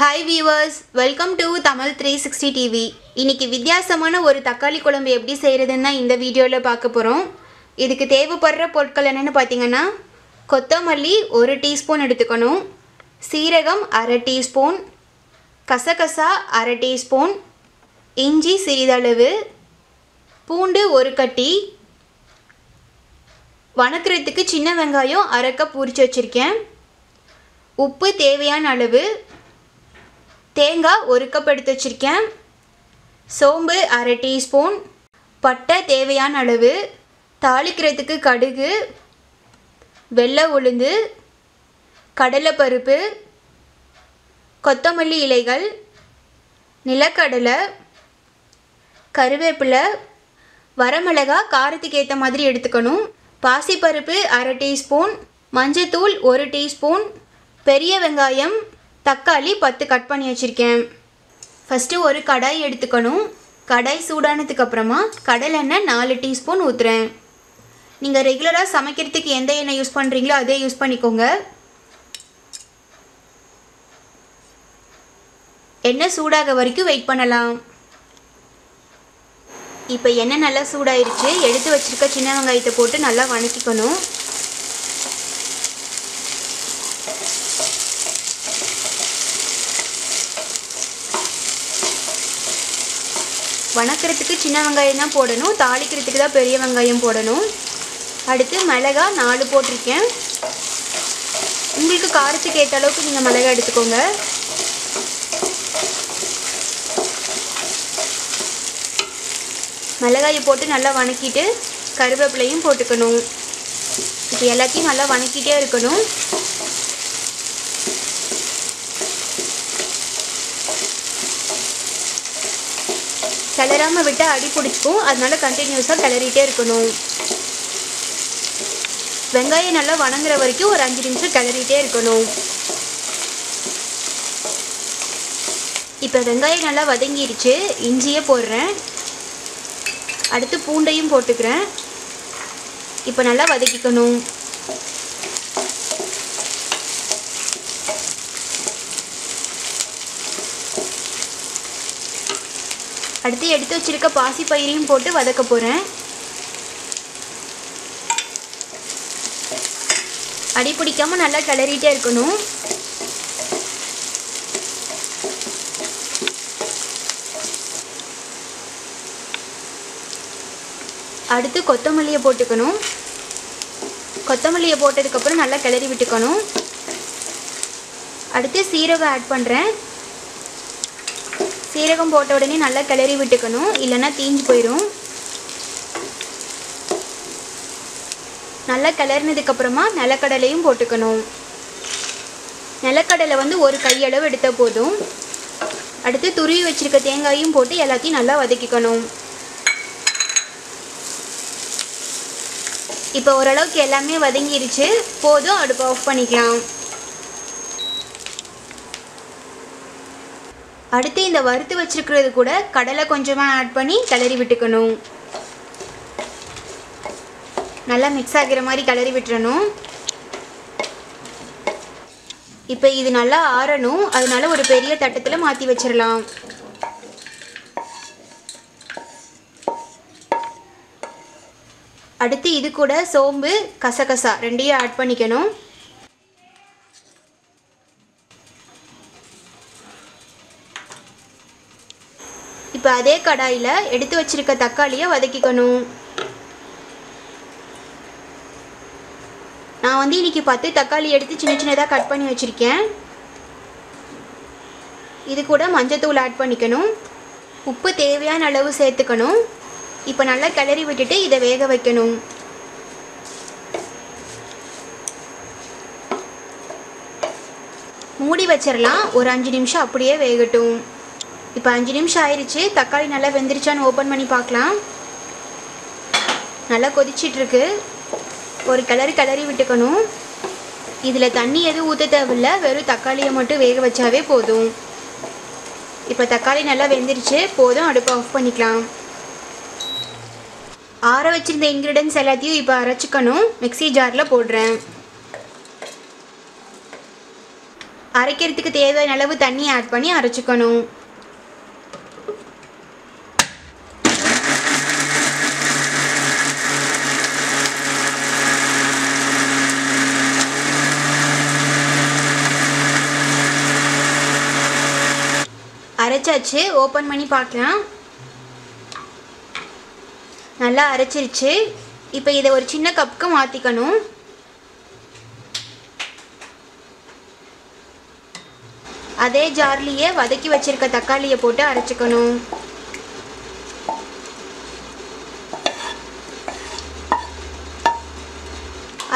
Hi viewers welcome to Tamil three sixty TV இன்றைக்கி வித்தியாசமான ஒரு தக்காளி குழம்பு எப்படி செய்கிறதுன்னு தான் இந்த வீடியோவில் பார்க்க போகிறோம் இதுக்கு தேவைப்படுற பொருட்கள் என்னென்னு பார்த்தீங்கன்னா கொத்தமல்லி ஒரு டீஸ்பூன் எடுத்துக்கணும். சீரகம் அரை டீஸ்பூன். கசகசா அரை டீஸ்பூன். இஞ்சி சிறிதளவு. பூண்டு ஒரு கட்டி. வணக்கிறதுக்கு சின்ன வெங்காயம் அரை கப் வச்சுருக்கேன். உப்பு தேவையான அளவு. தேங்காய் ஒரு கப் எடுத்து வச்சுருக்கேன். சோம்பு அரை டீஸ்பூன் பட்டை தேவையான அளவு. தாளிக்கிறதுக்கு கடுகு. வெள்ளை உளுந்து. கடலைப்பருப்பு. கொத்தமல்லி இலைகள். நிலக்கடலை. கருவேப்பிலை. வரமிளகா காரத்துக்கு ஏற்ற மாதிரி எடுத்துக்கணும். பாசிப்பருப்பு அரை டீஸ்பூன் மஞ்சத்தூள் ஒரு டீஸ்பூன் பெரிய வெங்காயம். தக்காளி பத்து கட் பண்ணி வச்சுருக்கேன். ஃபஸ்ட்டு ஒரு கடாய் எடுத்துக்கணும். கடாய் சூடானதுக்கு அப்புறமா கடலெண்ணெய் நாலு டீஸ்பூன் ஊற்றுறேன் நீங்கள் ரெகுலராக சமைக்கிறதுக்கு எந்த எண்ணெய் யூஸ் பண்ணுறீங்களோ அதே யூஸ் பண்ணிக்கோங்க. எண்ணெய் சூடாக வரைக்கும் வெயிட் பண்ணலாம். இப்போ எண்ணெய் நல்லா சூடாயிருச்சு. எடுத்து வச்சுருக்க சின்ன வெங்காயத்தை போட்டு நல்லா வணக்கிக்கணும். வணக்கிறதுக்கு சின்ன வெங்காயம் தான் போடணும். தாளிக்கிறதுக்கு தான் பெரிய வெங்காயம் போடணும். அடுத்து மிளகா நாலு போட்டிருக்கேன். உங்களுக்கு காரத்துக்கு ஏற்ற அளவுக்கு நீங்கள் மிளகா எடுத்துக்கோங்க. மிளகாயை போட்டு நல்லா வணக்கிட்டு கருவேப்பிலையும் போட்டுக்கணும். இப்போ எல்லாத்தையும் நல்லா வணக்கிட்டே இருக்கணும். கிளறாமல் விட்டால் அடி பிடிச்சிக்கும். அதனால கண்டினியூஸாக கிளறிட்டே இருக்கணும். வெங்காயம் நல்லா வணங்குற வரைக்கும் ஒரு அஞ்சு நிமிஷம் கிளறிட்டே இருக்கணும். இப்போ வெங்காயம் நல்லா வதங்கிருச்சு. இஞ்சியே போடுறேன். அடுத்து பூண்டையும் போட்டுக்கிறேன். இப்போ நல்லா வதக்கிக்கணும். அடுத்து எடுத்து வச்சிருக்க பாசி பயிரையும் போட்டு வதக்க போகிறேன் அடி பிடிக்காமல் நல்லா கிளறிட்டே இருக்கணும். அடுத்து கொத்தமல்லியை போட்டுக்கணும். கொத்தமல்லியை போட்டதுக்கப்புறம் நல்லா கிளறி விட்டுக்கணும். அடுத்து சீரகம் ஆட் பண்ணுறேன் சீரகம் போட்ட உடனே நல்லா கிளறி விட்டுக்கணும். இல்லைன்னா தீஞ்சு போயிடும் நல்லா கிளறினதுக்கப்புறமா நிலக்கடலையும் போட்டுக்கணும். நிலக்கடலை வந்து ஒரு கையளவு எடுத்தால் போதும். அடுத்து துருவி வச்சிருக்க தேங்காயும் போட்டு எல்லாத்தையும் நல்லா வதக்கிக்கணும். இப்போ ஓரளவுக்கு எல்லாமே வதங்கிருச்சு. போதும் அடுப்பை ஆஃப் பண்ணிக்கலாம். அடுத்து இந்த வறுத்து வச்சிருக்கிறது கூட கடலை கொஞ்சமாக ஆட் பண்ணி கிளறி விட்டுக்கணும். நல்லா மிக்ஸ் ஆகிற மாதிரி கிளறி விட்டுறணும். இப்போ இது நல்லா ஆறணும். அதனால ஒரு பெரிய தட்டத்தில் மாற்றி வச்சிடலாம் அடுத்து இது கூட சோம்பு கசகசா ரெண்டையும் ஆட் பண்ணிக்கணும். இப்போ அதே கடாயில் எடுத்து வச்சிருக்க தக்காளியை வதக்கிக்கணும். நான் வந்து இன்னைக்கு பத்து தக்காளி எடுத்து சின்ன சின்னதாக கட் பண்ணி வச்சுருக்கேன். இது கூட மஞ்சத்தூள் ஆட் பண்ணிக்கணும். உப்பு தேவையான அளவு சேர்த்துக்கணும். இப்போ நல்லா கிளறி விட்டுட்டு இதை வேக வைக்கணும். மூடி வச்சிடலாம் ஒரு அஞ்சு நிமிஷம் அப்படியே வேகட்டும். இப்போ அஞ்சு நிமிஷம் ஆயிடுச்சு. தக்காளி நல்லா வெந்துருச்சான்னு ஓப்பன் பண்ணி பார்க்கலாம். நல்லா கொதிச்சிட்ருக்கு. ஒரு கிளறி கிளறி விட்டுக்கணும். இதில் தண்ணி எதுவும் ஊற்ற தேவையில்ல. வெறும் தக்காளியை மட்டும் வேக வச்சாவே போதும். இப்போ தக்காளி நல்லா வெந்துருச்சு. போதும் அடுப்பை ஆஃப் பண்ணிக்கலாம். ஆற வச்சிருந்த இன்க்ரீடியன்ஸ் எல்லாத்தையும் இப்போ அரைச்சிக்கணும். மிக்ஸி ஜாரில் போடுறேன். அரைக்கிறதுக்கு தேவையான அளவு தண்ணி ஆட் பண்ணி அரைச்சிக்கணும். அரைச்சாச்சு. ஓப்பன் பண்ணி பார்க்கலாம். நல்லா அரைச்சிருச்சு. இப்போ இதை ஒரு சின்ன கப்புக்கு மாற்றிக்கணும் அதே ஜார்லேயே வதக்கி வச்சிருக்க தக்காளியை போட்டு அரைச்சிக்கணும்.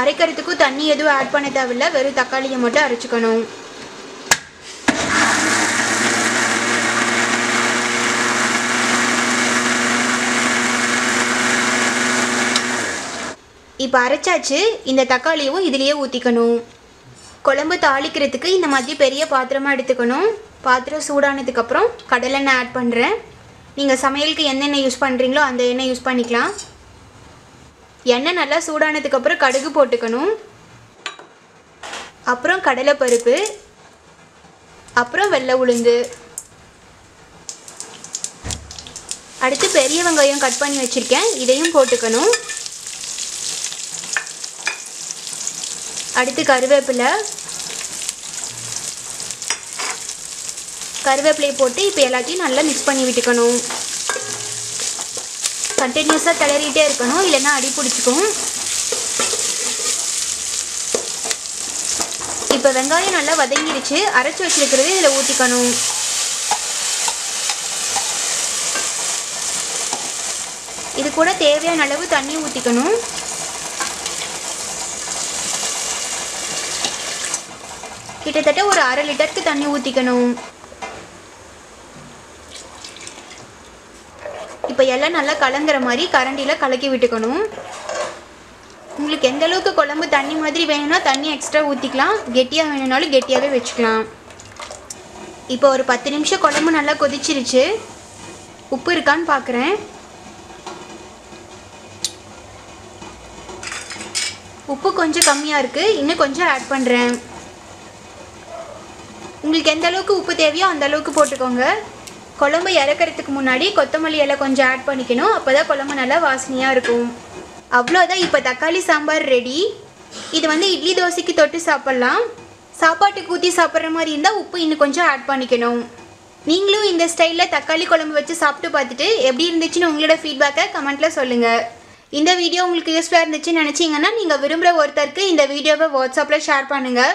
அரைக்கிறதுக்கும் தண்ணி எதுவும் ஆட் பண்ண தேவையில்ல. வெறும் தக்காளியை மட்டும் அரைச்சிக்கணும். இப்போ அரைச்சாச்சு இந்த தக்காளியும் இதுலேயே ஊற்றிக்கணும் குழம்பு தாளிக்கிறதுக்கு இந்த மாதிரி பெரிய பாத்திரமாக எடுத்துக்கணும். பாத்திரம் சூடானதுக்கப்புறம் கடலெண்ணெய் ஆட் பண்ணுறேன் நீங்கள் சமையலுக்கு எண்ணெய் யூஸ் பண்ணுறீங்களோ அந்த எண்ணெய் யூஸ் பண்ணிக்கலாம். எண்ணெய் நல்லா சூடானதுக்கப்புறம் கடுகு போட்டுக்கணும். அப்புறம் கடலைப்பருப்பு அப்புறம் வெள்ளை உளுந்து. அடுத்து பெரிய வெங்காயம் கட் பண்ணி வச்சுருக்கேன். இதையும் போட்டுக்கணும். அடுத்து கருவேப்பிலை. கருவேப்பிலையை போட்டு இப்போ எல்லாத்தையும் நல்லா மிக்ஸ் பண்ணி விட்டுக்கணும். கண்டினியூஸாக கிளறிட்டே இருக்கணும். இல்லைன்னா அடி பிடிச்சிக்கும். இப்போ வெங்காயம் நல்லா வதங்கிடுச்சு. அரைச்சி வச்சுருக்கிறது இதில் ஊற்றிக்கணும் இது கூட தேவையான அளவு தண்ணி ஊற்றிக்கணும் கிட்டத்தட்ட ஒரு அரை லிட்டருக்கு தண்ணி ஊற்றிக்கணும் இப்போ எல்லாம் நல்லா கலங்குற மாதிரி கரண்டியில் கலக்கி விட்டுக்கணும். உங்களுக்கு எந்த அளவுக்கு குழம்பு தண்ணி மாதிரி வேணும்னா தண்ணி எக்ஸ்ட்ரா ஊற்றிக்கலாம் கெட்டியாக வேணும்னாலும் கெட்டியாகவே வச்சுக்கலாம். இப்போ ஒரு பத்து நிமிஷம் குழம்பு நல்லா கொதிச்சிருச்சு. உப்பு இருக்கான்னு பார்க்குறேன் உப்பு கொஞ்சம் கம்மியாக இருக்குது இன்னும் கொஞ்சம் ஆட் பண்ணுறேன் உங்களுக்கு எந்த அளவுக்கு உப்பு தேவையோ அந்த அளவுக்கு போட்டுக்கோங்க. குழம்பு இறக்கிறதுக்கு முன்னாடி கொத்தமல்லி இலை கொஞ்சம் ஆட் பண்ணிக்கணும். அப்போ தான் குழம்பு நல்லா வாசனையாக இருக்கும். அவ்வளோதான் இப்போ தக்காளி சாம்பார் ரெடி இது வந்து இட்லி தோசைக்கு தொட்டு சாப்பிட்லாம். சாப்பாட்டுக்கு ஊற்றி சாப்பிட்ற மாதிரி இருந்தால் உப்பு இன்னும் கொஞ்சம் ஆட் பண்ணிக்கணும். நீங்களும் இந்த ஸ்டைலில் தக்காளி குழம்பு வச்சு சாப்பிட்டு பார்த்துட்டு எப்படி இருந்துச்சுன்னு உங்களோட ஃபீட்பேக்கை கமெண்ட்டில் சொல்லுங்கள் இந்த வீடியோ உங்களுக்கு யூஸ்ஃபுல்லாக இருந்துச்சுன்னு நினச்சிங்கன்னா நீங்கள் விரும்புகிற ஒருத்தருக்கு இந்த வீடியோவை வாட்ஸ்அப்பில் ஷேர் பண்ணுங்கள்